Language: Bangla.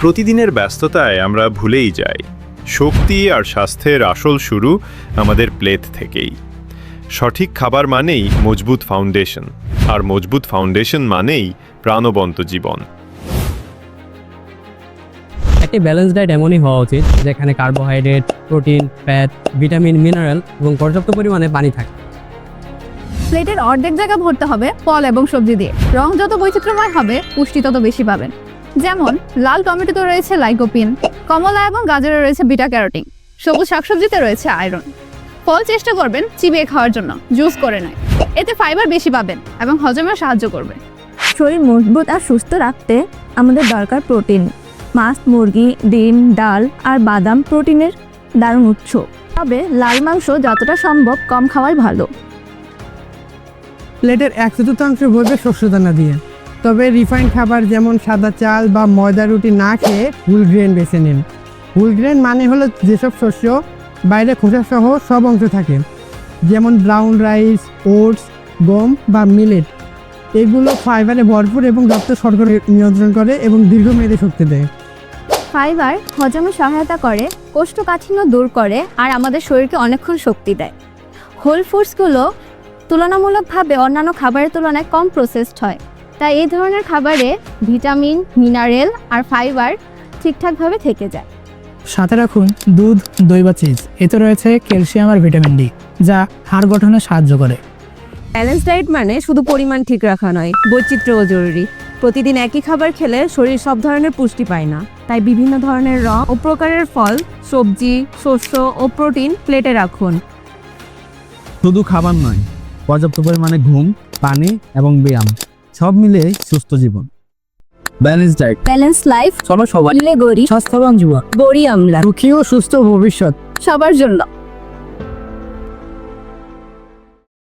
প্রতিদিনের ব্যস্ততায় আমরা ভুলেই যাই। শক্তি আর স্বাস্থ্যের আসল শুরু আমাদের প্লেট থেকেই। সঠিক খাবার মানেই মজবুত ফাউন্ডেশন আর মজবুত ফাউন্ডেশন মানেই প্রাণবন্ত জীবন। একটি ব্যালেন্স ডায়েট এমনই হওয়া উচিত যেখানে carbohydrate protein fat vitamin mineral এবং পর্যাপ্ত পরিমাণে পানি থাকে। প্লেটের অর্ধেক জায়গা ভরতে হবে ফল এবং সবজি দিয়ে। রং যত বৈচিত্র্যময় হবে পুষ্টি তত বেশি পাবেন। যেমন লাল টমেটোতে রয়েছে লাইকোপিন কমলা এবং গাজরে রয়েছে বিটা ক্যারোটিন সবুজ শাকসবজিতে রয়েছে আয়রন। ফল চেষ্টা করবেন চিবিয়ে খাওয়ার জন্য জুস করে নয়। এতে ফাইবার বেশি পাবেন এবং হজমে সাহায্য করবে। শরীর মজবুত আর সুস্থ রাখতে আমাদের দরকার প্রোটিন। মাছ মুরগি ডিম ডাল আর বাদাম প্রোটিনের দারুণ উৎস। তবে লাল মাংস যতটা সম্ভব কম খাওয়াই ভালো। প্লেটের এক চতুর্থাংশ ভরবে শস্য দানা দিয়ে। তবে রিফাইন্ড খাবার যেমন সাদা চাল বা ময়দা রুটি না খেয়ে ফুল গ্রেন বেছে নিন। ফুল গ্রেন মানে হলো যেসব শস্য বাইরে খোসা সহ সব অংশ থাকে, যেমন ব্রাউন রাইস ওটস গম বা মিলেট এগুলো ফাইবারে ভরপুর এবং রক্ত শর্করা নিয়ন্ত্রণ করে এবং দীর্ঘমেয়াদী শক্তি দেয়। ফাইবার হজমে সহায়তা করে, কোষ্ঠকাঠিন্য দূর করে আর আমাদের শরীরকে অনেকক্ষণ শক্তি দেয়। হোল ফুডসগুলো তুলনামূলকভাবে অন্যান্য খাবারের তুলনায় কম প্রসেসড হয়। তাই এই ধরনের খাবারে ভিটামিন মিনারেল আর ফাইবার ঠিকঠাকভাবে থেকে যায়। সাথে রাখুন দুধ দই বা চিজ। এতে রয়েছে ক্যালসিয়াম আর ভিটামিন ডি যা হাড় গঠনে সাহায্য করে। ব্যালেন্স ডায়েট মানে শুধু পরিমাণ ঠিক রাখা নয় বৈচিত্র্যও জরুরি। প্রতিদিন একই খাবার খেলে শরীর সব ধরনের পুষ্টি পায় না। তাই বিভিন্ন ধরনের রং ও প্রকারের ফল সবজি শস্য ও প্রোটিন প্লেটে রাখুন। শুধু খাবার নয় পর্যাপ্ত পরিমাণে ঘুম পানি এবং ব্যায়াম। সব মিলে সুস্থ জীবন। ব্যালেন্স ডায়েট ব্যালেন্স লাইফ চলো সবাই গড়ি স্বাস্থ্যবান জীবন গড়ি আমলা। সুখী ও সুস্থ ভবিষ্যৎ। সবার জন্য।